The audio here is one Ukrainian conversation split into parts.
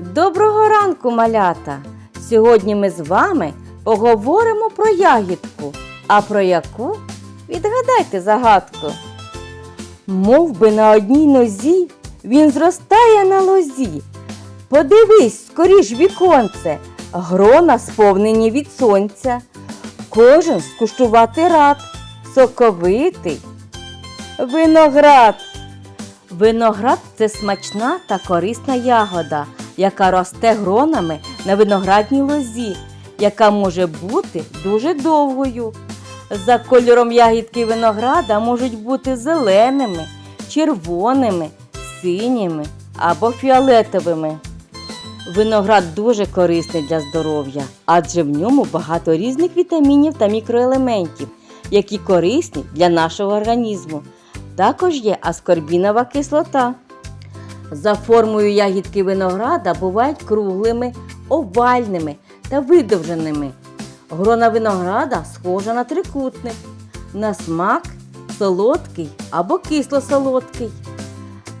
Доброго ранку, малята! Сьогодні ми з вами поговоримо про ягідку. А про яку? Відгадайте загадку. Мов би на одній нозі він зростає на лозі. Подивись, скоріш віконце, грона сповнені від сонця. Кожен скуштувати рад, соковитий. Виноград. Виноград це смачна та корисна ягода, яка росте гронами на виноградній лозі, яка може бути дуже довгою. За кольором ягідки винограда можуть бути зеленими, червоними, синіми або фіолетовими. Виноград дуже корисний для здоров'я, адже в ньому багато різних вітамінів та мікроелементів, які корисні для нашого організму. Також є аскорбінова кислота. За формою ягідки винограда бувають круглими, овальними та видовженими. Грона винограда схожа на трикутник. На смак солодкий або кисло-солодкий.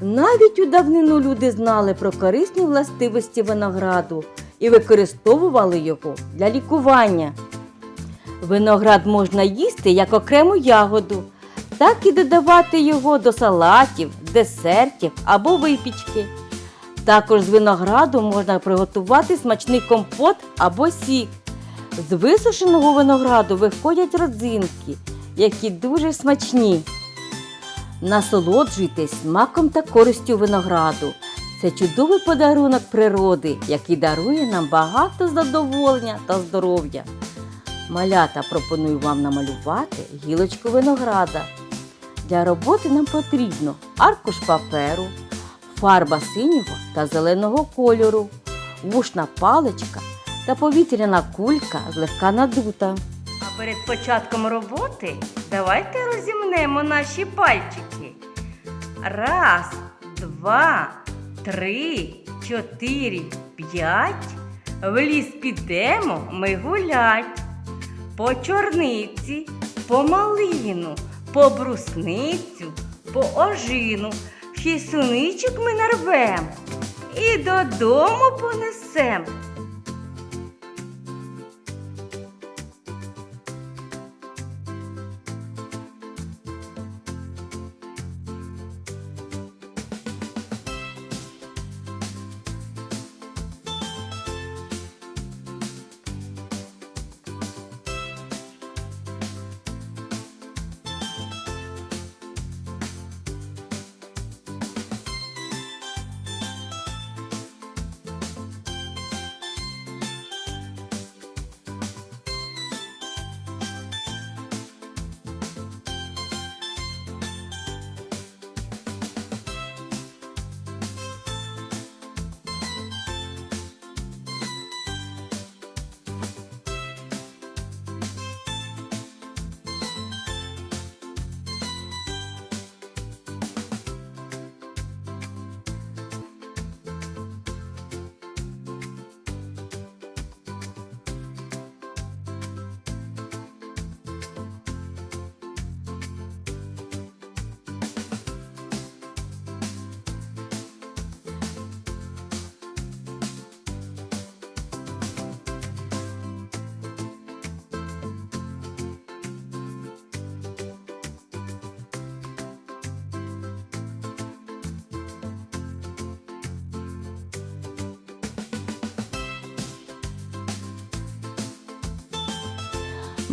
Навіть у давнину люди знали про корисні властивості винограду і використовували його для лікування. Виноград можна їсти як окрему ягоду, так і додавати його до салатів, десертів або випічки. Також з винограду можна приготувати смачний компот або сік. З висушеного винограду виходять родзинки, які дуже смачні. Насолоджуйтесь смаком та користю винограду. Це чудовий подарунок природи, який дарує нам багато задоволення та здоров'я. Малята пропоную вам намалювати гілочку винограда. Для роботи нам потрібно аркуш паперу, фарба синього та зеленого кольору, вушна паличка та повітряна кулька злегка надута. А перед початком роботи давайте розімнемо наші пальчики. Раз, два, три, чотири, п'ять. В ліс підемо ми гулять. По чорниці, по малину, по брусницю, по ожину. Ще й суничок ми нарвем і додому понесем.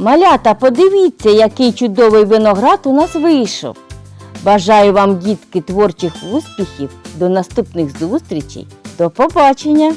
Малята, подивіться, який чудовий виноград у нас вийшов. Бажаю вам, дітки, творчих успіхів. До наступних зустрічей. До побачення!